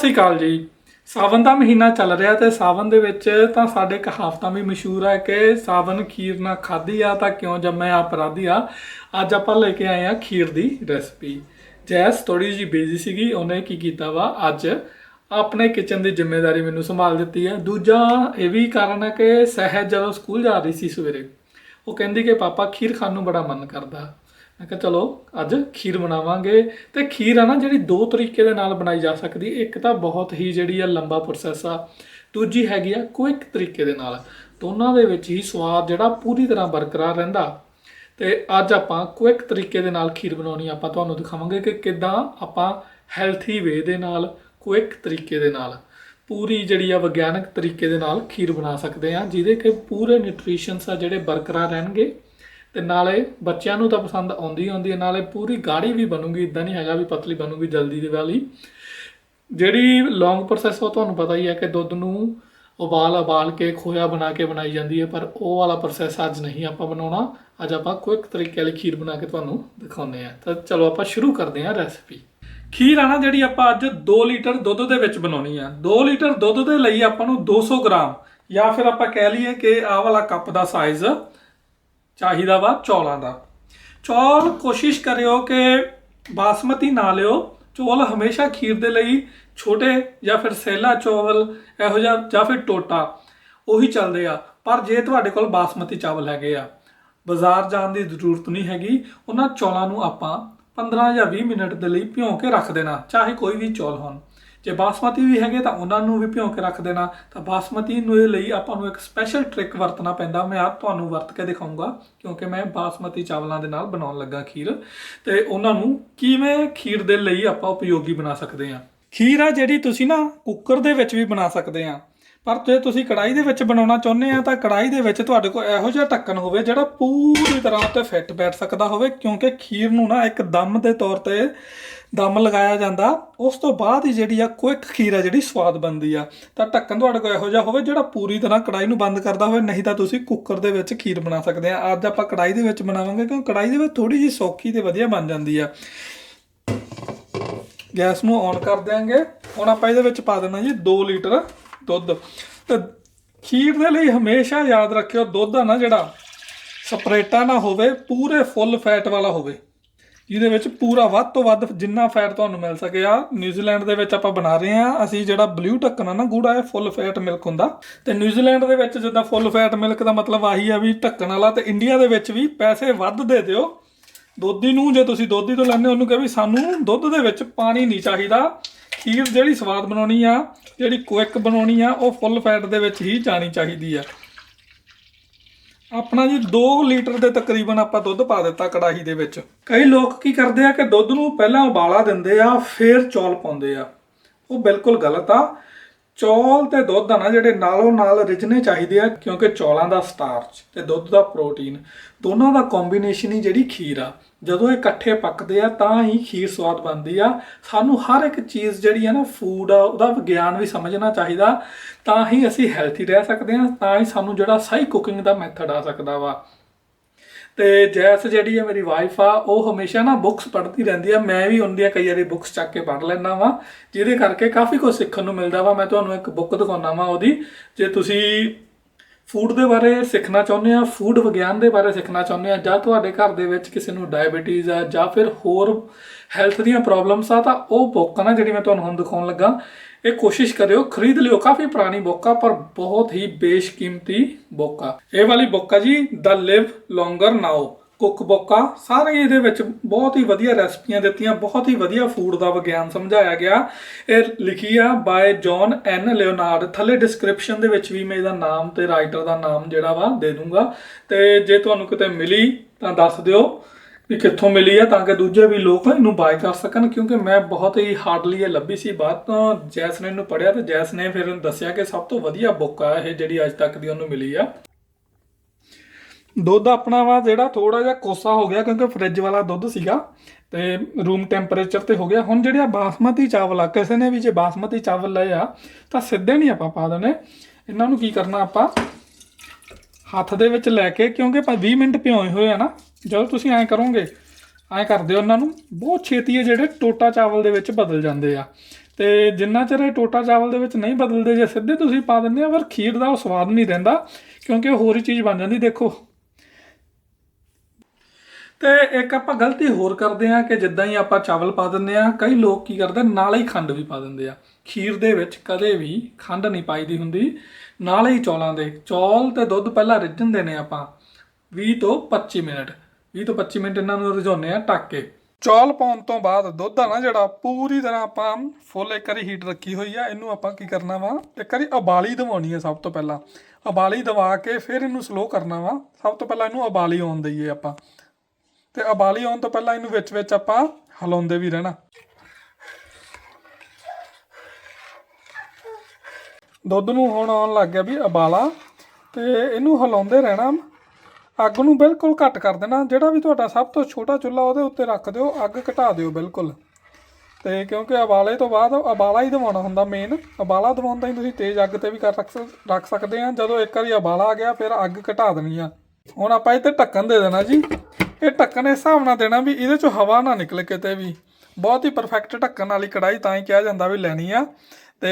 ਸਤਿ ਸ਼੍ਰੀ ਅਕਾਲ ਜੀ। ਸਾਵਨ ਦਾ ਮਹੀਨਾ ਚੱਲ ਰਿਹਾ ਤੇ ਸਾਵਨ ਦੇ ਵਿੱਚ ਤਾਂ ਸਾਡੇ ਕਹਾਵਤਾਂ ਵੀ ਮਸ਼ਹੂਰ ਹੈ ਕਿ ਸਾਵਨ ਖੀਰ ਨਾ ਖਾਧੀ ਆ ਤਾਂ ਕਿਉਂ ਜੰਮਿਆ ਅਪਰਾਧੀ ਆ। ਅੱਜ ਆਪਾਂ ਲੈ ਕੇ ਆਏ ਆ ਖੀਰ ਦੀ ਰੈਸਪੀ। ਜੈਸ ਥੋੜੀ ਜੀ ਬਿਜ਼ੀ ਸੀਗੀ, ਉਹਨੇ ਕੀ ਕੀਤਾ ਵਾ? ਅੱਜ ਆਪਣੇ ਕਿਚਨ ਦੀ ਜ਼ਿੰਮੇਵਾਰੀ ਮੈਨੂੰ ਸੰਭਾਲ ਦਿੱਤੀ ਹੈ ਦੂਜਾ ਇਹ ਵੀ ਕਾਰਨ ਹੈ ਕਿ ਸਹਿਜ ਜਦੋਂ ਸਕੂਲ ਜਾ ਰਹੀ ਸੀ ਸਵੇਰੇ, ਉਹ ਕਹਿੰਦੀ ਕਿ ਪਾਪਾ ਖੀਰ ਖਾਣ ਨੂੰ ਬੜਾ ਮਨ ਕਰਦਾ। ਮੈਂ ਕਿਹਾ ਚਲੋ, ਅੱਜ ਖੀਰ ਬਣਾਵਾਂਗੇ। ਤੇ ਖੀਰ ਆ ਨਾ ਜਿਹੜੀ ਦੋ ਤਰੀਕੇ ਦੇ ਨਾਲ ਬਣਾਈ ਜਾ ਸਕਦੀ। ਇੱਕ ਤਾਂ ਬਹੁਤ ਹੀ ਜਿਹੜੀ ਆ ਲੰਬਾ ਪ੍ਰੋਸੈਸ ਆ। ਦੂਜੀ ਹੈਗੀ ਆ ਕੁਇਕ ਤਰੀਕੇ ਦੇ ਨਾਲ। ਦੋਨਾਂ ਦੇ ਵਿੱਚ ਹੀ ਸਵਾਦ ਜਿਹੜਾ ਪੂਰੀ ਤਰ੍ਹਾਂ ਬਰਕਰਾਰ ਰਹਿੰਦਾ। ਤੇ ਅੱਜ ਆਪਾਂ ਕੁਇਕ ਤਰੀਕੇ ਦੇ ਨਾਲ ਖੀਰ ਬਣਾਉਣੀ ਆਪਾਂ ਤੁਹਾਨੂੰ ਦਿਖਾਵਾਂਗੇ ਕਿ ਕਿਦਾਂ ਆਪਾਂ ਹੈਲਥੀ ਵੇ ਦੇ ਨਾਲ ਕੁਇਕ ਤਰੀਕੇ ਦੇ ਨਾਲ, ਪੂਰੀ ਜਿਹੜੀ ਆ ਵਿਗਿਆਨਕ ਤਰੀਕੇ ਦੇ ਨਾਲ ਖੀਰ ਬਣਾ ਸਕਦੇ ਆ, ਜਿਹਦੇ ਕਿ ਪੂਰੇ ਨਿਊਟ੍ਰੀਸ਼ਨਸ ਆ ਜਿਹੜੇ ਬਰਕਰਾਰ ਰਹਿਣਗੇ। ਤੇ ਨਾਲੇ ਬੱਚਿਆਂ ਨੂੰ ਤਾਂ ਪਸੰਦ ਆਉਂਦੀ ਹੀ ਆਉਂਦੀ ਹੈ, ਨਾਲੇ ਪੂਰੀ ਗਾੜੀ ਵੀ ਬਣੂਗੀ ਇਦਾਂ ਨਹੀਂ ਹੈਗਾ ਵੀ ਪਤਲੀ ਬਣੂਗੀ ਜਲਦੀ ਦੇ ਵਾਲੀ। ਜਿਹੜੀ ਲੌਂਗ ਪ੍ਰੋਸੈਸ ਉਹ ਤੁਹਾਨੂੰ ਪਤਾ ਹੀ ਹੈ ਕਿ ਦੁੱਧ ਨੂੰ ਉਬਾਲ ਉਬਾਲ ਕੇ, ਖੋਇਆ ਬਣਾ ਕੇ ਬਣਾਈ ਜਾਂਦੀ ਹੈ, ਪਰ ਉਹ ਵਾਲਾ ਪ੍ਰੋਸੈਸ ਅੱਜ ਨਹੀਂ ਆਪਾਂ ਬਣਾਉਣਾ। ਅੱਜ ਆਪਾਂ ਕੁਇਕ ਤਰੀਕੇ ਵਾਲੀ ਖੀਰ ਬਣਾ ਕੇ ਤੁਹਾਨੂੰ ਦਿਖਾਉਂਦੇ ਆ ਤਾਂ ਚਲੋ ਆਪਾਂ ਸ਼ੁਰੂ ਕਰਦੇ ਹਾਂ ਰੈਸਪੀ ਖੀਰ ਆ ਨਾ ਜਿਹੜੀ ਆਪਾਂ ਅੱਜ 2 ਲੀਟਰ ਦੁੱਧ ਦੇ ਵਿੱਚ ਬਣਾਉਣੀ ਆ। 2 ਲੀਟਰ ਦੁੱਧ ਦੇ ਲਈ ਆਪਾਂ ਨੂੰ 200 ਗ੍ਰਾਮ ਜਾਂ ਫਿਰ ਆਪਾਂ ਕਹਿ ਲਈਏ ਕਿ ਆਹ ਵਾਲਾ ਕੱਪ ਦਾ ਸਾਈਜ਼ ਚਾਹੀਦਾ ਵਾ ਚੌਲਾਂ ਦਾ। ਚੌਲ ਕੋਸ਼ਿਸ਼ ਕਰਿਓ ਕਿ ਬਾਸਮਤੀ ਨਾ ਲਿਓ। ਚੌਲ ਹਮੇਸ਼ਾ ਖੀਰ ਦੇ ਲਈ ਛੋਟੇ ਜਾਂ ਫਿਰ ਸੈਲਾ ਚੌਲ, ਇਹੋ ਜਿਹਾ ਜਾਂ ਫਿਰ ਟੋਟਾ, ਉਹੀ ਚੱਲਦੇ ਆ। ਪਰ ਜੇ ਤੁਹਾਡੇ ਕੋਲ ਬਾਸਮਤੀ ਚਾਵਲ ਹੈਗੇ ਆ, ਬਾਜ਼ਾਰ ਜਾਣ ਦੀ ਜ਼ਰੂਰਤ ਨਹੀਂ ਹੈਗੀ, ਉਹਨਾਂ ਚੌਲਾਂ ਨੂੰ ਆਪਾਂ 15 ਜਾਂ 20 ਮਿੰਟ ਦੇ ਲਈ ਭਿਉਂ ਕੇ ਰੱਖ ਦੇਣਾ, ਚਾਹੇ ਕੋਈ ਵੀ ਚੌਲ ਹੋਣ। ਜੇ ਬਾਸਮਤੀ ਵੀ ਹੈਗੇ ਤਾਂ ਉਹਨਾਂ ਨੂੰ ਵੀ ਭਿਉਂ ਕੇ ਰੱਖ ਦੇਣਾ, ਤਾਂ ਬਾਸਮਤੀ ਨੂੰ ਇਹ ਲਈ ਆਪਾਂ ਨੂੰ ਇੱਕ ਸਪੈਸ਼ਲ ਟ੍ਰਿਕ ਵਰਤਣਾ ਪੈਂਦਾ। ਮੈਂ ਆਪ ਤੁਹਾਨੂੰ ਵਰਤ ਕੇ ਦਿਖਾਉਂਗਾ ਕਿਉਂਕਿ ਮੈਂ ਬਾਸਮਤੀ ਚਾਵਲਾਂ ਦੇ ਨਾਲ ਬਣਾਉਣ ਲੱਗਾ ਖੀਰ। ਤੇ ਉਹਨਾਂ ਨੂੰ ਕਿਵੇਂ ਖੀਰ ਦੇ ਲਈ ਆਪਾਂ ਉਪਯੋਗੀ ਬਣਾ ਸਕਦੇ ਹਾਂ? ਖੀਰ ਆ ਜਿਹੜੀ ਤੁਸੀਂ ਨਾ ਕੁੱਕਰ ਦੇ ਵਿੱਚ ਵੀ ਬਣਾ ਸਕਦੇ ਆ ਪਰ ਜੇ ਤੁਸੀਂ ਕੜਾਈ ਦੇ ਵਿੱਚ ਬਣਾਉਣਾ ਚਾਹੁੰਦੇ ਆ ਤਾਂ ਕੜਾਈ ਦੇ ਵਿੱਚ ਤੁਹਾਡੇ ਕੋਲ ਇਹੋ ਜਿਹਾ ਢੱਕਣ ਹੋਵੇ ਜਿਹੜਾ ਪੂਰੀ ਤਰ੍ਹਾਂ ਉੱਤੇ ਫਿੱਟ ਬੈਠ ਸਕਦਾ ਹੋਵੇ, ਕਿਉਂਕਿ ਖੀਰ ਨੂੰ ਨਾ ਇੱਕ ਦਮ ਦੇ ਤੌਰ ਤੇ ਦਮ ਲਗਾਇਆ ਜਾਂਦਾ। ਉਸ ਤੋਂ ਬਾਅਦ ਹੀ ਜਿਹੜੀ ਆ ਕੁਇਕ ਖੀਰ ਆ ਜਿਹੜੀ ਸਵਾਦ ਬਣਦੀ ਆ। ਤਾਂ ਢੱਕਣ ਤੁਹਾਡੇ ਕੋਲ ਇਹੋ ਜਿਹਾ ਹੋਵੇ ਜਿਹੜਾ ਪੂਰੀ ਤਰ੍ਹਾਂ ਕੜਾਈ ਨੂੰ ਬੰਦ ਕਰਦਾ ਹੋਵੇ, ਨਹੀਂ ਤਾਂ ਤੁਸੀਂ ਕੁੱਕਰ ਦੇ ਵਿੱਚ ਖੀਰ ਬਣਾ ਸਕਦੇ ਆ। ਅੱਜ ਆਪਾਂ ਕੜਾਈ ਦੇ ਵਿੱਚ ਬਣਾਵਾਂਗੇ ਕਿਉਂਕਿ ਕੜਾਈ ਦੇ ਵਿੱਚ ਥੋੜੀ ਜਿਹੀ ਸੌਖੀ ਤੇ ਵਧੀਆ ਬਣ ਜਾਂਦੀ ਆ। ਗੈਸ ਨੂੰ ਔਨ ਕਰ ਦਿਆਂਗੇ। ਹੁਣ ਆਪਾਂ ਇਹਦੇ ਵਿੱਚ ਪਾ ਦੇਣਾ ਜੀ 2 ਲੀਟਰ ਦੁੱਧ। ਤੇ ਖੀਰ ਦੇ ਲਈ ਹਮੇਸ਼ਾ ਯਾਦ ਰੱਖਿਓ, ਦੁੱਧ ਆ ਨਾ ਜਿਹੜਾ, ਸਪਰੇਟਾ ਨਾ ਹੋਵੇ, ਪੂਰੇ ਫੁੱਲ ਫੈਟ ਵਾਲਾ ਹੋਵੇ, ਜਿਹਦੇ ਵਿੱਚ ਪੂਰਾ ਵੱਧ ਤੋਂ ਵੱਧ ਜਿੰਨਾ ਫੈਟ ਤੁਹਾਨੂੰ ਮਿਲ ਸਕੇ ਆ। ਨਿਊਜ਼ੀਲੈਂਡ ਦੇ ਵਿੱਚ ਆਪਾਂ ਬਣਾ ਰਹੇ ਆ, ਅਸੀਂ ਜਿਹੜਾ ਬਲੂ ਢੱਕਣ ਆ ਨਾ ਗੂੜਾ, ਇਹ ਫੁੱਲ ਫੈਟ ਮਿਲਕ ਹੁੰਦਾ। ਤੇ ਨਿਊਜ਼ੀਲੈਂਡ ਦੇ ਵਿੱਚ ਜਿੱਦਾਂ ਫੁੱਲ ਫੈਟ ਮਿਲਕ ਦਾ ਮਤਲਬ ਆਹੀ ਆ ਵੀ ਢੱਕਣ ਵਾਲਾ, ਤੇ ਇੰਡੀਆ ਦੇ ਵਿੱਚ ਵੀ ਪੈਸੇ ਵੱਧ ਦੇ ਦਿਓ। ਦੋਧੀ ਨੂੰ, ਜੇ ਤੁਸੀਂ ਦੋਧੀ ਤੋਂ ਲੈਣੇ ਉਹਨੂੰ ਕਹੇ ਵੀ ਸਾਨੂੰ ਦੁੱਧ ਦੇ ਵਿੱਚ ਪਾਣੀ ਨਹੀਂ ਚਾਹੀਦਾ। ਖੀਰ ਜਿਹੜੀ ਸਵਾਦ ਬਣਾਉਣੀ ਆ, ਜਿਹੜੀ ਕੁਇਕ ਬਣਾਉਣੀ ਆ, ਉਹ ਫੁੱਲ ਫੈਟ ਦੇ ਵਿੱਚ ਹੀ ਜਾਣੀ ਚਾਹੀਦੀ ਆ। ਆਪਣਾ ਜੀ 2 ਲੀਟਰ ਦੇ ਤਕਰੀਬਨ ਆਪਾਂ ਦੁੱਧ ਪਾ ਦਿੱਤਾ ਕੜਾਹੀ ਦੇ ਵਿੱਚ। ਕਈ ਲੋਕ ਕੀ ਕਰਦੇ ਆ ਕਿ ਦੁੱਧ ਨੂੰ ਪਹਿਲਾਂ ਉਬਾਲਾ ਦਿੰਦੇ ਆ, ਫਿਰ ਚੌਲ ਪਾਉਂਦੇ ਆ। ਉਹ ਬਿਲਕੁਲ ਗਲਤ ਆ। ਚੌਲ ਤੇ ਦੁੱਧ ਆ ਨਾ, ਜਿਹੜੇ ਨਾਲੋਂ ਨਾਲ ਰਿਝਣੇ ਚਾਹੀਦੇ ਆ, ਕਿਉਂਕਿ ਚੌਲਾਂ ਦਾ ਸਟਾਰਚ ਤੇ ਦੁੱਧ ਦਾ ਪ੍ਰੋਟੀਨ, ਦੋਨਾਂ ਦਾ ਕੰਬੀਨੇਸ਼ਨ ਹੀ ਜਿਹੜੀ ਖੀਰ ਆ। ਜਦੋਂ ਇਹ ਇਕੱਠੇ ਪੱਕਦੇ ਆ, ਤਾਂ ਹੀ ਖੀਰ ਸਵਾਦ ਬਣਦੀ ਆ। ਸਾਨੂੰ ਹਰ ਇੱਕ ਚੀਜ਼ ਜਿਹੜੀ ਆ ਨਾ ਫੂਡ ਆ, ਉਹਦਾ ਵਿਗਿਆਨ ਵੀ ਸਮਝਣਾ ਚਾਹੀਦਾ। ਤਾਂ ਹੀ ਅਸੀਂ ਹੈਲਥੀ ਰਹਿ ਸਕਦੇ ਆ, ਤਾਂ ਹੀ ਸਾਨੂੰ ਜਿਹੜਾ ਸਹੀ ਕੁਕਿੰਗ ਦਾ ਮੈਥਡ ਆ ਸਕਦਾ ਵਾ। ਤੇ ਜੈਸ ਜਿਹੜੀ ਹੈ ਮੇਰੀ ਵਾਈਫ ਆ, ਉਹ ਹਮੇਸ਼ਾ ਨਾ ਬੁੱਕਸ ਪੜ੍ਹਦੀ ਰਹਿੰਦੀ ਆ। ਮੈਂ ਵੀ ਉਹਦੀਆਂ ਕਈ ਵਾਰੀ ਬੁੱਕਸ ਚੱਕ ਕੇ ਪੜ੍ਹ ਲੈਂਦਾ ਵਾਂ, ਜਿਹਦੇ ਕਰਕੇ ਕਾਫੀ ਕੁਝ ਸਿੱਖਣ ਨੂੰ ਮਿਲਦਾ ਵਾ। ਮੈਂ ਤੁਹਾਨੂੰ ਇੱਕ ਬੁੱਕ ਦਿਖਾਉਣਾ ਵਾਂ ਉਹਦੀ। ਜੇ ਤੁਸੀਂ ਫੂਡ ਦੇ ਬਾਰੇ ਸਿੱਖਣਾ ਚਾਹੁੰਦੇ ਆ ਫੂਡ ਵਿਗਿਆਨ ਦੇ ਬਾਰੇ ਸਿੱਖਣਾ ਚਾਹੁੰਦੇ ਆ ਜਾਂ ਤੁਹਾਡੇ ਘਰ ਦੇ ਵਿੱਚ ਕਿਸੇ ਨੂੰ ਡਾਇਬੀਟੀਜ਼ ਆ, ਜਾਂ ਫਿਰ ਹੋਰ ਹੈਲਥ ਦੀਆਂ ਪ੍ਰੋਬਲਮਸ ਆ, ਤਾਂ ਉਹ ਬੁੱਕ ਨਾ ਜਿਹੜੀ ਮੈਂ ਤੁਹਾਨੂੰ ਹੁਣ ਦਿਖਾਉਣ ਲੱਗਾ, ਇਹ ਕੋਸ਼ਿਸ਼ ਕਰਿਓ, ਖਰੀਦ ਲਿਓ, ਕਾਫੀ ਪੁਰਾਣੀ ਬੁੱਕ ਆ, ਪਰ ਬਹੁਤ ਹੀ ਬੇਸ਼ਕੀਮਤੀ ਬੁੱਕ ਆ। ਇਹ ਵਾਲੀ ਬੁੱਕ ਆ ਜੀ ਦ ਲਿਵ ਲੌਂਗਰ ਨਾਓ ਕੁੱਕ ਬੁੱਕ ਆ ਸਾਰੇ ਇਹਦੇ ਵਿੱਚ ਬਹੁਤ ਹੀ ਵਧੀਆ ਰੈਸਪੀਆਂ ਦਿੱਤੀਆਂ, ਬਹੁਤ ਹੀ ਵਧੀਆ ਫੂਡ ਦਾ ਵਿਗਿਆਨ ਸਮਝਾਇਆ ਗਿਆ। ਇਹ ਲਿਖੀ ਆ ਬਾਏ ਜੌਨ ਐਨ ਲਿਓਨਾਰਡ ਥੱਲੇ ਡਿਸਕ੍ਰਿਪਸ਼ਨ ਦੇ ਵਿੱਚ ਵੀ ਮੈਂ ਇਹਦਾ ਨਾਮ ਤੇ ਰਾਈਟਰ ਦਾ ਨਾਮ ਜਿਹੜਾ ਵਾ ਦੇ ਦੂੰਗਾ। ਤੇ ਜੇ ਤੁਹਾਨੂੰ ਕਿਤੇ ਮਿਲੀ ਤਾਂ ਦੱਸ ਦਿਓ ਵੀ ਕਿੱਥੋਂ ਮਿਲੀ ਆ, ਤਾਂ ਕਿ ਦੂਜੇ ਵੀ ਲੋਕ ਇਹਨੂੰ ਬਾਏ ਕਰ ਸਕਣ, ਕਿਉਂਕਿ ਮੈਂ ਬਹੁਤ ਹੀ ਹਾਰਡਲੀ ਇਹ ਲੱਭੀ ਸੀ। ਬਾਅਦ ਤੋਂ ਜੈਸ ਨੇ ਇਹਨੂੰ ਪੜਿਆ ਤੇ ਜੈਸ ਨੇ ਫਿਰ ਦੱਸਿਆ ਕਿ ਸਭ ਤੋਂ ਵਧੀਆ ਬੁੱਕ ਆ ਇਹ ਜਿਹੜੀ ਅੱਜ ਤੱਕ ਦੀ ਉਹਨੂੰ ਮਿਲੀ ਆ। ਦੁੱਧ ਆਪਣਾ ਵਾ ਜਿਹੜਾ ਥੋੜਾ ਜਿਹਾ ਕੋਸਾ ਹੋ ਗਿਆ ਕਿਉਂਕਿ ਫ੍ਰਿਜ ਵਾਲਾ ਦੁੱਧ ਸੀਗਾ ਤੇ ਰੂਮ ਟੈਂਪਰੇਚਰ ਤੇ ਹੋ ਗਿਆ। ਹੁਣ ਜਿਹੜੇ ਆ ਬਾਸਮਤੀ ਚਾਵਲ ਆ, ਕਿਸੇ ਨੇ ਵੀ ਜੇ ਬਾਸਮਤੀ ਚਾਵਲ ਲਏ ਆ, ਤਾਂ ਸਿੱਧੇ ਨਹੀਂ ਆਪਾਂ ਪਾ ਦੇਣੇ। ਇਹਨਾਂ ਨੂੰ ਕੀ ਕਰਨਾ ਆਪਾਂ? ਹੱਥ ਦੇ ਵਿੱਚ ਲੈ ਕੇ, ਕਿਉਂਕਿ ਆਪਾਂ 20 ਮਿੰਟ ਭਿਓਏ ਹੋਏ ਆ ਨਾ, ਜਦੋਂ ਤੁਸੀਂ ਐਂ ਕਰੋਗੇ, ਐਂ ਕਰਦੇ ਹੋ ਉਹਨਾਂ ਨੂੰ, ਬਹੁਤ ਛੇਤੀ ਹੈ ਜਿਹੜੇ ਟੋਟਾ ਚਾਵਲ ਦੇ ਵਿੱਚ ਬਦਲ ਜਾਂਦੇ ਆ। ਤੇ ਜਿੰਨਾ ਚਿਰ ਇਹ ਟੋਟਾ ਚਾਵਲ ਦੇ ਵਿੱਚ ਨਹੀਂ ਬਦਲਦੇ, ਜੇ ਸਿੱਧੇ ਤੁਸੀਂ ਪਾ ਦਿੰਦੇ ਆ ਪਰ ਖੀਰ ਦਾ ਉਹ ਸਵਾਦ ਨਹੀਂ ਰਹਿੰਦਾ, ਕਿਉਂਕਿ ਉਹ ਹੋਰ ਹੀ ਚੀਜ਼ ਬਣ ਜਾਂਦੀ। ਦੇਖੋ ਤੇ ਇੱਕ ਆਪਾਂ ਗਲਤੀ ਹੋਰ ਕਰਦੇ ਆ ਕਿ ਜਿੱਦਾਂ ਹੀ ਆਪਾਂ ਚਾਵਲ ਪਾ ਦਿੰਦੇ ਆ ਕਈ ਲੋਕ ਕੀ ਕਰਦੇ ਨਾਲ ਹੀ ਖੰਡ ਵੀ ਪਾ ਦਿੰਦੇ ਆ। ਖੀਰ ਦੇ ਵਿੱਚ ਕਦੇ ਵੀ ਖੰਡ ਨਹੀਂ ਪਾਈਦੀ ਹੁੰਦੀ, ਨਾਲ ਹੀ ਚੌਲਾਂ ਦੇ। ਚੌਲ ਤੇ ਦੁੱਧ ਪਹਿਲਾਂ ਰਿੱਝਣ ਦੇਣੇ ਆਪਾਂ 20 ਤੋਂ 25 ਮਿੰਟ। 20 ਤੋਂ 25 ਮਿੰਟ ਇਹਨਾਂ ਨੂੰ ਰਿਝਾਉਂਦੇ ਆ ਟੱਕ। ਕੇ ਚੌਲ ਪਾਉਣ ਤੋਂ ਬਾਅਦ ਦੁੱਧ ਆ ਨਾ ਜਿਹੜਾ, ਪੂਰੀ ਤਰ੍ਹਾਂ ਆਪਾਂ ਫੁੱਲ ਇੱਕ ਵਾਰੀ ਹੀਟ ਰੱਖੀ ਹੋਈ ਆ, ਇਹਨੂੰ ਆਪਾਂ ਕੀ ਕਰਨਾ ਵਾ, ਇੱਕ ਵਾਰੀ ਉਬਾਲੀ ਦਵਾਉਣੀ ਆ ਸਭ ਤੋਂ ਪਹਿਲਾਂ। ਉਬਾਲੀ ਦਵਾ ਕੇ ਫਿਰ ਇਹਨੂੰ ਸਲੋ ਕਰਨਾ ਵਾ। ਸਭ ਤੋਂ ਪਹਿਲਾਂ ਇਹਨੂੰ ਉਬਾਲੀ ਆਉਣ ਦਈਏ ਆਪਾਂ। ਤੇ ਉਬਾਲੀ ਆਉਣ ਤੋਂ ਪਹਿਲਾਂ ਇਹਨੂੰ ਵਿੱਚ ਵਿੱਚ ਆਪਾਂ ਹਲਾਉਂਦੇ ਵੀ ਰਹਿਣਾ। ਦੁੱਧ ਨੂੰ ਹੁਣ ਆਉਣ ਲੱਗ ਗਿਆ ਵੀ ਉਬਾਲਾ ਤੇ ਇਹਨੂੰ ਹਿਲਾਉਂਦੇ ਰਹਿਣਾ। ਅੱਗ ਨੂੰ ਬਿਲਕੁਲ ਘੱਟ ਕਰ ਦੇਣਾ, ਜਿਹੜਾ ਵੀ ਤੁਹਾਡਾ ਸਭ ਤੋਂ ਛੋਟਾ ਚੁੱਲ੍ਹਾ ਉਹਦੇ ਉੱਤੇ ਰੱਖ ਦਿਓ, ਅੱਗ ਘਟਾ ਦਿਓ ਬਿਲਕੁਲ। ਤੇ ਕਿਉਂਕਿ ਉਬਾਲੇ ਤੋਂ ਬਾਅਦ ਉਬਾਲਾ ਹੀ ਦਵਾਉਣਾ ਹੁੰਦਾ ਮੇਨ ਉਬਾਲਾ ਦਵਾਉਣ ਤਾਂ ਹੀ ਤੁਸੀਂ ਤੇਜ਼ ਅੱਗ ਤੇ ਵੀ ਕਰ ਰੱਖ ਸਕ- ਰੱਖ ਸਕਦੇ ਆ। ਜਦੋਂ ਇੱਕ ਵਾਰੀ ਉਬਾਲਾ ਆ ਗਿਆ, ਫਿਰ ਅੱਗ ਘਟਾ ਦੇਣੀ ਆ। ਹੁਣ ਆਪਾਂ ਇਹ ਤੇ ਢੱਕਣ ਦੇ ਦੇਣਾ ਜੀ। ਇਹ ਢੱਕਣ ਇਸ ਹਿਸਾਬ ਨਾਲ ਦੇਣਾ ਵੀ ਇਹਦੇ ਚੋਂ ਹਵਾ ਨਾ ਨਿਕਲੇ ਕਿਤੇ ਵੀ। ਬਹੁਤ ਹੀ ਪਰਫੈਕਟ ਢੱਕਣ ਵਾਲੀ ਕੜਾਈ ਤਾਂ ਹੀ ਕਿਹਾ ਜਾਂਦਾ ਵੀ ਲੈਣੀ ਆ। ਤੇ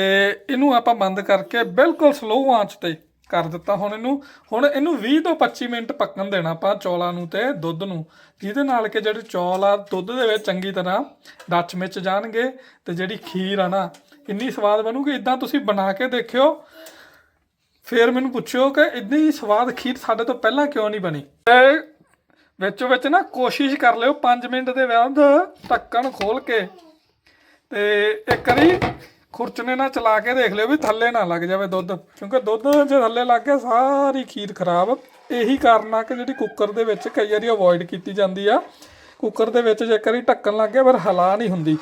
ਇਹਨੂੰ ਆਪਾਂ ਬੰਦ ਕਰਕੇ ਬਿਲਕੁਲ ਸਲੋ ਆਂਚ ਤੇ ਕਰ ਦਿੱਤਾ ਹੁਣ ਇਹਨੂੰ। ਹੁਣ ਇਹਨੂੰ 20 ਤੋਂ 25 ਮਿੰਟ ਪੱਕਣ ਦੇਣਾ ਆਪਾਂ ਚੌਲਾਂ ਨੂੰ ਤੇ ਦੁੱਧ ਨੂੰ। ਜਿਹਦੇ ਨਾਲ ਕਿ ਜਿਹੜੇ ਚੌਲ ਆ, ਦੁੱਧ ਦੇ ਵਿੱਚ ਚੰਗੀ ਤਰ੍ਹਾਂ ਡੱਚ ਮਿਚ ਜਾਣਗੇ ਤੇ ਜਿਹੜੀ ਖੀਰ ਆ ਨਾ, ਇੰਨੀ ਸਵਾਦ ਬਣੂਗੀ। ਇਦਾਂ ਤੁਸੀਂ ਬਣਾ ਕੇ ਦੇਖਿਓ। ਫਿਰ ਮੈਨੂੰ ਪੁੱਛਿਓ ਕਿ ਇੰਨੀ ਸਵਾਦ ਖੀਰ ਸਾਡੇ ਤੋਂ ਪਹਿਲਾਂ ਕਿਉਂ ਨਹੀਂ ਬਣੀ? ਤੇ ਵਿੱਚੋਂ ਵਿੱਚ ਨਾ ਕੋਸ਼ਿਸ਼ ਕਰ ਲਿਓ 5 ਮਿੰਟ ਦੇ ਬਾਅਦ ਢੱਕਣ ਖੋਲ ਕੇ। ਤੇ ਇੱਕ ਵਾਰੀ ਖੁਰਚਨੇ ਨਾਲ ਚਲਾ ਕੇ ਦੇਖ ਲਿਓ ਵੀ ਥੱਲੇ ਨਾ ਲੱਗ ਜਾਵੇ ਦੁੱਧ, ਕਿਉਂਕਿ ਦੁੱਧ ਜੇ ਥੱਲੇ ਲੱਗ ਗਿਆ ਸਾਰੀ ਖੀਰ ਖਰਾਬ। ਇਹੀ ਕਾਰਨ ਆ ਕਿ ਜਿਹੜੀ ਕੁੱਕਰ ਦੇ ਵਿੱਚ ਕਈ ਵਾਰੀ ਅਵੋਇਡ ਕੀਤੀ ਜਾਂਦੀ ਆ। ਕੁੱਕਰ ਦੇ ਵਿੱਚ ਜੇਕਰ ਇੱਕ ਢੱਕਣ ਲੱਗ ਗਿਆ ਪਰ ਹਲਾ ਨਹੀਂ ਹੁੰਦੀ।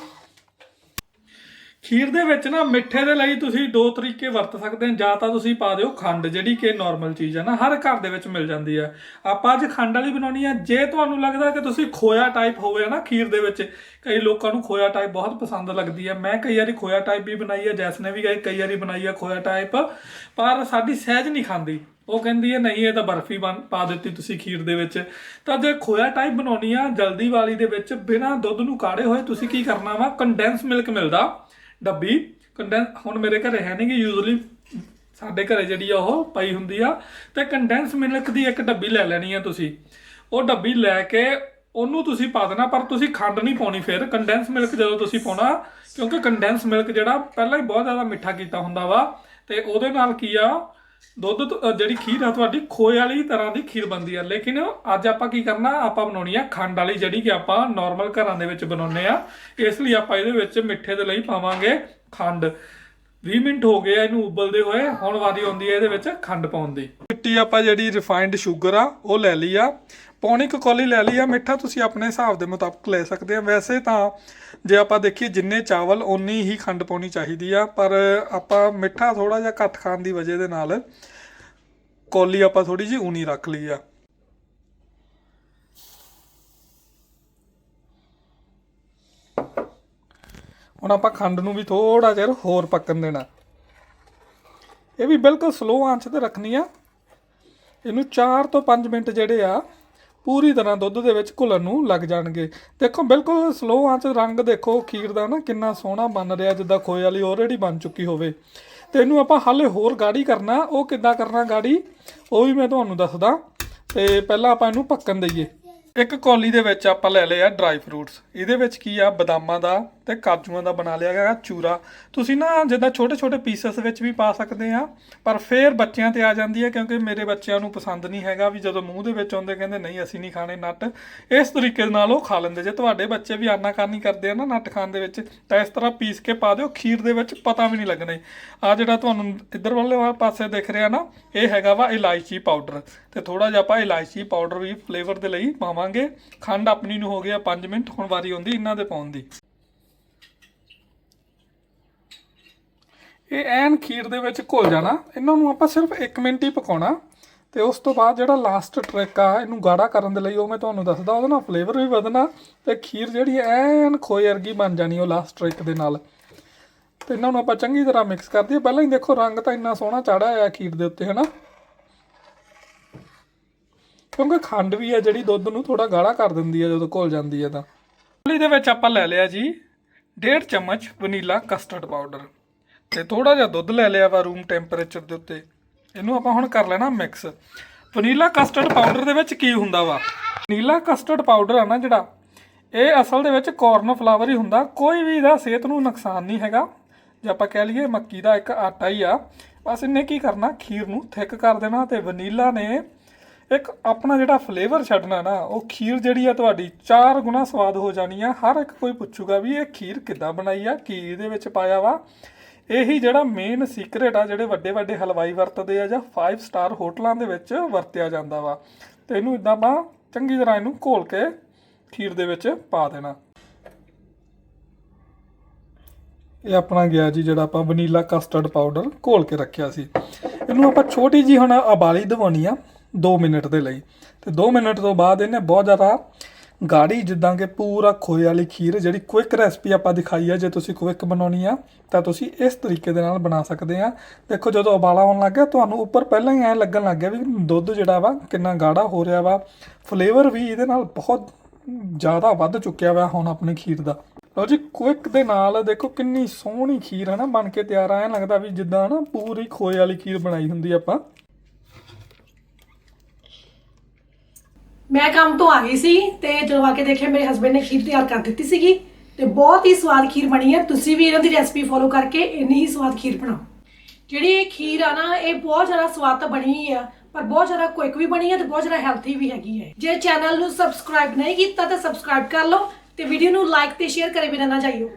ਖੀਰ ਦੇ ਵਿੱਚ ਨਾ ਮਿੱਠੇ ਦੇ ਲਈ ਤੁਸੀਂ ਦੋ ਤਰੀਕੇ ਵਰਤ ਸਕਦੇ ਹੋ। ਜਾਂ ਤਾਂ ਤੁਸੀਂ ਪਾ ਦਿਓ ਖੰਡ, ਜਿਹੜੀ ਕਿ ਨਾਰਮਲ ਚੀਜ਼ ਹੈ ਨਾ, ਹਰ ਘਰ ਦੇ ਵਿੱਚ ਮਿਲ ਜਾਂਦੀ ਹੈ ਆਪਾਂ ਅੱਜ ਖੰਡ ਵਾਲੀ ਬਣਾਉਣੀ ਹੈ ਜੇ ਤੁਹਾਨੂੰ ਲੱਗਦਾ ਕਿ ਤੁਸੀਂ ਖੋਇਆ ਟਾਈਪ ਹੋਵੇ ਨਾ ਖੀਰ ਦੇ ਵਿੱਚ, ਕਈ ਲੋਕਾਂ ਨੂੰ ਖੋਇਆ ਟਾਈਪ ਬਹੁਤ ਪਸੰਦ ਲੱਗਦੀ ਹੈ ਮੈਂ ਕਈ ਵਾਰੀ ਖੋਇਆ ਟਾਈਪ ਵੀ ਬਣਾਈ ਹੈ ਜੈਸ ਨੇ ਵੀ ਕਈ ਕਈ ਵਾਰੀ ਬਣਾਈ ਹੈ ਖੋਇਆ ਟਾਈਪ ਪਰ ਸਾਡੀ ਸਹਿਜ ਨਹੀਂ ਖਾਂਦੀ। ਉਹ ਕਹਿੰਦੀ ਹੈ ਨਹੀਂ, ਇਹ ਤਾਂ ਬਰਫੀ ਬਣ, ਪਾ ਦਿੱਤੀ ਤੁਸੀਂ ਖੀਰ ਦੇ ਵਿੱਚ। ਤਾਂ ਜੇ ਖੋਇਆ ਟਾਈਪ ਬਣਾਉਣੀ ਆ ਜਲਦੀ ਵਾਲੀ ਦੇ ਵਿੱਚ ਬਿਨਾਂ ਦੁੱਧ ਨੂੰ ਕਾੜੇ ਹੋਏ, ਤੁਸੀਂ ਕੀ ਕਰਨਾ ਵਾ? ਕੰਡੈਂਸ ਮਿਲਕ ਮਿਲਦਾ। ਡੱਬੀ ਕੰਡੈਂਸ ਹੁਣ ਮੇਰੇ ਘਰੇ ਹੈ ਨਹੀਂ ਕਿ ਯੂਜ਼ੂਲੀ ਸਾਡੇ ਘਰੇ ਜਿਹੜੀ ਆ ਉਹ ਪਈ ਹੁੰਦੀ ਆ। ਤੇ ਕੰਡੈਂਸ ਮਿਲਕ ਦੀ ਇੱਕ ਡੱਬੀ ਲੈ ਲੈਣੀ ਆ ਤੁਸੀਂ। ਉਹ ਡੱਬੀ ਲੈ ਕੇ ਉਹਨੂੰ ਤੁਸੀਂ ਪਾ ਦੇਣਾ, ਪਰ ਤੁਸੀਂ ਖੰਡ ਨਹੀਂ ਪਾਉਣੀ ਫਿਰ। ਕੰਡੈਂਸ ਮਿਲਕ ਜਦੋਂ ਤੁਸੀਂ ਪਾਉਣਾ, ਕਿਉਂਕਿ ਕੰਡੈਂਸ ਮਿਲਕ ਜਿਹੜਾ ਪਹਿਲਾਂ ਹੀ ਬਹੁਤ ਜ਼ਿਆਦਾ ਮਿੱਠਾ ਕੀਤਾ ਹੁੰਦਾ ਵਾ। ਤੇ ਉਹਦੇ ਨਾਲ ਕੀ ਆ ਦੁੱਧ ਤੋਂ- ਅ, ਜਿਹੜੀ ਖੀਰ ਆ ਤੁਹਾਡੀ ਖੋਏ ਵਾਲੀ ਤਰ੍ਹਾਂ ਦੀ ਖੀਰ ਬਣਦੀ ਆ। ਲੇਕਿਨ ਅੱਜ ਆਪਾਂ ਕੀ ਕਰਨਾ ਆਪਾਂ ਬਣਾਉਣੀ ਆ ਖੰਡ ਵਾਲੀ ਜਿਹੜੀ ਕਿ ਆਪਾਂ ਨਾਰਮਲ ਘਰਾਂ ਦੇ ਵਿੱਚ ਬਣਾਉਂਦੇ ਆ। ਇਸ ਲਈ ਆਪਾਂ ਇਹਦੇ ਵਿੱਚ ਮਿੱਠੇ ਦੇ ਲਈ ਪਾਵਾਂਗੇ ਖੰਡ। 20 ਮਿੰਟ ਹੋ ਗਏ ਆ ਇਹਨੂੰ ਉਬਲਦੇ ਹੋਏ, ਹੁਣ ਵਾਰੀ ਆਉਂਦੀ ਹੈ ਇਹਦੇ ਵਿੱਚ ਖੰਡ ਪਾਉਣ ਦੀ। ਮਿੱਟੀ ਆਪਾਂ ਜਿਹੜੀ ਰਿਫਾਈਨਡ ਸ਼ੂਗਰ ਆ, ਉਹ ਲੈ ਲਈ ਆ। ਪੌਣੀ ਕੁ ਕੌਲੀ ਲੈ ਲਈ ਆ, ਮਿੱਠਾ ਤੁਸੀਂ ਆਪਣੇ ਹਿਸਾਬ ਦੇ ਮੁਤਾਬਕ ਲੈ ਸਕਦੇ ਆ। ਵੈਸੇ ਤਾਂ ਜੇ ਆਪਾਂ ਦੇਖੀਏ ਜਿੰਨੇ ਚਾਵਲ, ਓਨੀ ਹੀ ਖੰਡ ਪਾਉਣੀ ਚਾਹੀਦੀ ਆ, ਪਰ ਆਪਾਂ ਮਿੱਠਾ ਥੋੜਾ ਜਿਹਾ ਘੱਟ ਖਾਣ ਦੀ ਵਜ੍ਹਾ ਦੇ ਨਾਲ ਕੌਲੀ ਆਪਾਂ ਥੋੜੀ ਜਿਹੀ ਊਨੀ ਰੱਖ ਲਈ ਆ। ਹੁਣ ਆਪਾਂ ਖੰਡ ਨੂੰ ਵੀ ਥੋੜਾ ਜਿਹਾ ਹੋਰ ਪੱਕਣ ਦੇਣਾ। ਇਹ ਵੀ ਬਿਲਕੁਲ ਸਲੋ ਆਂਚ ਤੇ ਰੱਖਣੀ ਆ। ਇਹਨੂੰ 4 ਤੋਂ 5 ਮਿੰਟ ਜਿਹੜੇ ਆ, ਪੂਰੀ ਤਰ੍ਹਾਂ ਦੁੱਧ ਦੇ ਵਿੱਚ ਘੁਲਣ ਨੂੰ ਲੱਗ ਜਾਣਗੇ। ਦੇਖੋ, ਬਿਲਕੁਲ ਸਲੋ ਆਂਚ ਰੰਗ ਦੇਖੋ, ਖੀਰ ਦਾ ਨਾ ਕਿੰਨਾ ਸੋਹਣਾ ਬਣ ਰਿਹਾ, ਜਿੱਦਾਂ ਖੋਏ ਵਾਲੀ ਆਲਰੇਡੀ ਬਣ ਚੁੱਕੀ ਹੋਵੇ। ਤੇ ਇਹਨੂੰ ਆਪਾਂ ਹਾਲੇ ਹੋਰ ਗਾੜੀ ਕਰਨਾ, ਉਹ ਕਿੱਦਾਂ ਕਰਨਾ ਗਾੜੀ, ਉਹ ਵੀ ਮੈਂ ਤੁਹਾਨੂੰ ਦੱਸਦਾ। ਤੇ ਪਹਿਲਾਂ ਆਪਾਂ ਇਹਨੂੰ ਪੱਕਣ ਦਈਏ। ਇੱਕ ਕੌਲੀ ਦੇ ਵਿੱਚ ਆਪਾਂ ਲੈ ਲਿਆ ਡਰਾਈ ਫਰੂਟਸ ਇਹਦੇ ਵਿੱਚ ਕੀ ਆ? ਬਦਾਮਾਂ ਦਾ ਤੇ ਕਾਜੂਆਂ ਦਾ ਬਣਾ ਲਿਆ ਹੈਗਾ ਚੂਰਾ। ਤੁਸੀਂ ਨਾ ਜਿੱਦਾਂ ਛੋਟੇ ਛੋਟੇ ਪੀਸਸ ਵਿੱਚ ਵੀ ਪਾ ਸਕਦੇ ਆ, ਪਰ ਫੇਰ ਬੱਚਿਆਂ ਤੇ ਆ ਜਾਂਦੀ ਹੈ ਕਿਉਂਕਿ ਮੇਰੇ ਬੱਚਿਆਂ ਨੂੰ ਪਸੰਦ ਨਹੀਂ ਹੈਗਾ ਵੀ ਜਦੋਂ ਮੂੰਹ ਦੇ ਵਿੱਚ ਆਉਂਦੇ ਕਹਿੰਦੇ ਨਹੀਂ, ਅਸੀਂ ਨਹੀਂ ਖਾਣੇ ਨਟ। ਇਸ ਤਰੀਕੇ ਨਾਲ ਉਹ ਖਾ ਲੈਂਦੇ। ਜੇ ਤੁਹਾਡੇ ਬੱਚੇ ਵੀ ਆਨਾਕਾਨੀ ਕਰਦੇ ਆ ਨਾ ਨਟ ਖਾਣ ਦੇ ਵਿੱਚ, ਤਾਂ ਇਸ ਤਰ੍ਹਾਂ ਪੀਸ ਕੇ ਪਾ ਦਿਓ, ਖੀਰ ਦੇ ਵਿੱਚ ਪਤਾ ਵੀ ਨਹੀਂ ਲੱਗਣਾ। ਆ ਜਿਹੜਾ ਤੁਹਾਨੂੰ ਇੱਧਰ ਵਾਲੇ ਪਾਸੇ ਦਿਖ ਰਿਹਾ ਨਾ, ਇਹ ਹੈਗਾ ਵਾ ਇਲਾਇਚੀ ਪਾਊਡਰ ਤੇ ਥੋੜਾ ਜਿਹਾ ਆਪਾਂ ਇਲਾਇਚੀ ਪਾਊਡਰ ਵੀ ਫਲੇਵਰ ਦੇ ਲਈ ਪਾਵਾਂਗੇ। ਖੰਡ ਆਪਣੀ ਨੂੰ ਹੋ ਗਿਆ 5 ਮਿੰਟ, ਹੁਣ ਵਾਰੀ ਆਉਂਦੀ ਇਹਨਾਂ ਦੇ ਪਾਉਣ ਦੀ। ਇਹ ਐਨ ਖੀਰ ਦੇ ਵਿੱਚ ਘੁਲ ਜਾਣਾ। ਇਹਨਾਂ ਨੂੰ ਆਪਾਂ ਸਿਰਫ 1 ਮਿੰਟ ਹੀ ਪਕਾਉਣਾ। ਤੇ ਉਸ ਤੋਂ ਬਾਅਦ ਜਿਹੜਾ ਲਾਸਟ ਟ੍ਰਿਕ ਆ, ਇਹਨੂੰ ਗਾੜਾ ਕਰਨ ਦੇ ਲਈ ਉਹ ਮੈਂ ਤੁਹਾਨੂੰ ਦੱਸਦਾ, ਉਹਦੇ ਨਾਲ ਫਲੇਵਰ ਵੀ ਵਧਣਾ ਤੇ ਖੀਰ ਜਿਹੜੀ ਐਨ ਖੋਏ ਵਰਗੀ ਬਣ ਜਾਣੀ ਉਹ ਲਾਸਟ ਟ੍ਰਿਕ ਦੇ ਨਾਲ। ਤੇ ਇਹਨਾਂ ਨੂੰ ਆਪਾਂ ਚੰਗੀ ਤਰ੍ਹਾਂ ਮਿਕਸ ਕਰ ਦਈਏ। ਪਹਿਲਾਂ ਹੀ ਦੇਖੋ ਰੰਗ ਤਾਂ ਇੰਨਾ ਸੋਹਣਾ ਚੜਿਆ ਹੋਇਆ ਖੀਰ ਦੇ ਉੱਤੇ, ਹਨਾ? ਕਿਉਂਕਿ ਖੰਡ ਵੀ ਆ ਜਿਹੜੀ ਦੁੱਧ ਨੂੰ ਥੋੜਾ ਗਾੜਾ ਕਰ ਦਿੰਦੀ ਆ ਜਦੋਂ ਘੁਲ ਜਾਂਦੀ ਆ ਤਾਂ। ਕੌਲੀ ਦੇ ਵਿੱਚ ਆਪਾਂ ਲੈ ਲਿਆ ਜੀ, ਡੇਢ ਚਮਚ ਵਨੀਲਾ ਕਸਟਰਡ ਪਾਊਡਰ ਤੇ ਥੋੜਾ ਜਿਹਾ ਦੁੱਧ ਲੈ ਲਿਆ ਵਾ ਰੂਮ ਟੈਂਪਰੇਚਰ ਦੇ ਉੱਤੇ। ਇਹਨੂੰ ਆਪਾਂ ਹੁਣ ਕਰ ਲੈਣਾ ਮਿਕਸ ਵਨੀਲਾ ਕਸਟਰਡ ਪਾਊਡਰ ਦੇ ਵਿੱਚ ਕੀ ਹੁੰਦਾ ਵਾ? ਵਨੀਲਾ ਕਸਟਰਡ ਪਾਊਡਰ ਆ ਨਾ ਜਿਹੜਾ, ਇਹ ਅਸਲ ਦੇ ਵਿੱਚ ਕੋਰਨ ਫਲਾਵਰ ਹੀ ਹੁੰਦਾ। ਕੋਈ ਵੀ ਇਹਦਾ ਸਿਹਤ ਨੂੰ ਨੁਕਸਾਨ ਨਹੀਂ ਹੈਗਾ। ਜੇ ਆਪਾਂ ਕਹਿ ਲਈਏ ਮੱਕੀ ਦਾ ਇੱਕ ਆਟਾ ਹੀ ਆ, ਬਸ ਇਹਨੇ ਕੀ ਕਰਨਾ? ਖੀਰ ਨੂੰ ਥਿਕ ਕਰ ਦੇਣਾ ਤੇ ਵਨੀਲਾ ਨੇ ਇੱਕ ਆਪਣਾ ਜਿਹੜਾ ਫਲੇਵਰ ਛੱਡਣਾ ਨਾ, ਉਹ ਖੀਰ ਜਿਹੜੀ ਆ ਤੁਹਾਡੀ ਚਾਰ ਗੁਣਾ ਸਵਾਦ ਹੋ ਜਾਣੀ ਆ। ਹਰ ਇੱਕ ਕੋਈ ਪੁੱਛੂਗਾ ਵੀ ਇਹ ਖੀਰ ਕਿੱਦਾਂ ਬਣਾਈ ਆ, ਕੀ ਇਹਦੇ ਵਿੱਚ ਪਾਇਆ ਵਾ। ਇਹੀ ਜਿਹੜਾ ਮੇਨ ਸੀਕ੍ਰੇਟ ਆ ਜਿਹੜੇ ਵੱਡੇ ਵੱਡੇ ਹਲਵਾਈ ਵਰਤਦੇ ਆ ਜਾਂ 5 ਸਟਾਰ ਹੋਟਲਾਂ ਦੇ ਵਿੱਚ ਵਰਤਿਆ ਜਾਂਦਾ ਵਾ। ਤੇ ਇਹਨੂੰ ਇਦਾਂ ਆਪਾਂ ਚੰਗੀ ਤਰ੍ਹਾਂ ਇਹਨੂੰ ਘੋਲ ਕੇ ਖੀਰ ਦੇ ਵਿੱਚ ਪਾ ਦੇਣਾ। ਇਹ ਆਪਣਾ ਗਿਆ ਜੀ ਜਿਹੜਾ ਆਪਾਂ ਵਨੀਲਾ ਕਸਟਰਡ ਪਾਊਡਰ ਘੋਲ ਕੇ ਰੱਖਿਆ ਸੀ। ਇਹਨੂੰ ਆਪਾਂ ਛੋਟੀ ਜੀ ਹੁਣ ਉਬਾਲੀ ਦਵਾਉਣੀ ਆ 2 ਮਿੰਟ ਦੇ ਲਈ। ਤੇ 2 ਮਿੰਟ ਤੋਂ ਬਾਅਦ ਇਹਨੇ ਬਹੁਤ ਜ਼ਿਆਦਾ ਗਾੜੀ ਜਿੱਦਾਂ ਕਿ ਪੂਰਾ ਖੋਏ ਵਾਲੀ ਖੀਰ, ਜਿਹੜੀ ਕੁਇਕ ਰੈਸਪੀ ਆਪਾਂ ਦਿਖਾਈ ਆ, ਜੇ ਤੁਸੀਂ ਕੁਇਕ ਬਣਾਉਣੀ ਆ, ਤਾਂ ਤੁਸੀਂ ਇਸ ਤਰੀਕੇ ਦੇ ਨਾਲ ਬਣਾ ਸਕਦੇ ਆ। ਦੇਖੋ, ਜਦੋਂ ਉਬਾਲਾ ਆਉਣ ਲੱਗ ਗਿਆ, ਤੁਹਾਨੂੰ ਉੱਪਰ ਪਹਿਲਾਂ ਹੀ ਐ ਲੱਗਣ ਲੱਗ ਗਿਆ ਵੀ ਦੁੱਧ ਜਿਹੜਾ ਵਾ ਕਿੰਨਾ ਗਾੜਾ ਹੋ ਰਿਹਾ ਵਾ। ਫਲੇਵਰ ਵੀ ਇਹਦੇ ਨਾਲ ਬਹੁਤ ਜ਼ਿਆਦਾ ਵੱਧ ਚੁੱਕਿਆ ਵਾ ਹੁਣ ਆਪਣੀ ਖੀਰ ਦਾ। ਲਓ ਜੀ ਕੁਇਕ ਦੇ ਨਾਲ ਦੇਖੋ ਕਿੰਨੀ ਸੋਹਣੀ ਖੀਰ ਹੈ ਨਾ ਬਣ ਕੇ ਤਿਆਰ ਆ। ਐਂ ਲੱਗਦਾ ਵੀ ਜਿੱਦਾਂ ਨਾ ਪੂਰੀ ਖੋਏ ਵਾਲੀ ਖੀਰ ਬਣਾਈ ਹੁੰਦੀ ਆਪਾਂ। ਮੈਂ ਕੰਮ ਤੋਂ ਆ ਗਈ ਸੀ ਤੇ ਜਦੋਂ ਆ ਕੇ ਦੇਖਿਆ ਮੇਰੇ ਹਸਬੰਡ ਨੇ ਖੀਰ ਤਿਆਰ ਕਰ ਦਿੱਤੀ ਸੀਗੀ ਤੇ ਬਹੁਤ ਹੀ ਸਵਾਦ ਖੀਰ ਬਣੀ ਹੈ। ਤੁਸੀਂ ਵੀ ਇਹਨਾਂ ਦੀ ਰੈਸਪੀ ਫੋਲੋ ਕਰਕੇ ਇੰਨੀ ਹੀ ਸਵਾਦ ਖੀਰ ਬਣਾਓ। ਜਿਹੜੀ ਇਹ ਖੀਰ ਆ ਨਾ, ਇਹ ਬਹੁਤ ਜ਼ਿਆਦਾ ਸਵਾਦ ਤਾਂ ਬਣੀ ਆ, ਪਰ ਬਹੁਤ ਜ਼ਿਆਦਾ ਕੁਇਕ ਵੀ ਬਣੀ ਹੈ ਤੇ ਬਹੁਤ ਜ਼ਿਆਦਾ ਹੈਲਥੀ ਵੀ ਹੈਗੀ ਹੈ। ਜੇ ਚੈਨਲ ਨੂੰ ਸਬਸਕ੍ਰਾਈਬ ਨਹੀਂ ਕੀਤਾ ਤਾਂ ਸਬਸਕ੍ਰਾਈਬ ਕਰ ਲਓ ਤੇ ਵੀਡੀਓ ਨੂੰ ਲਾਈਕ ਤੇ ਸ਼ੇਅਰ ਕਰੇ ਬਿਨਾਂ ਨਾ ਜਾਈਓ।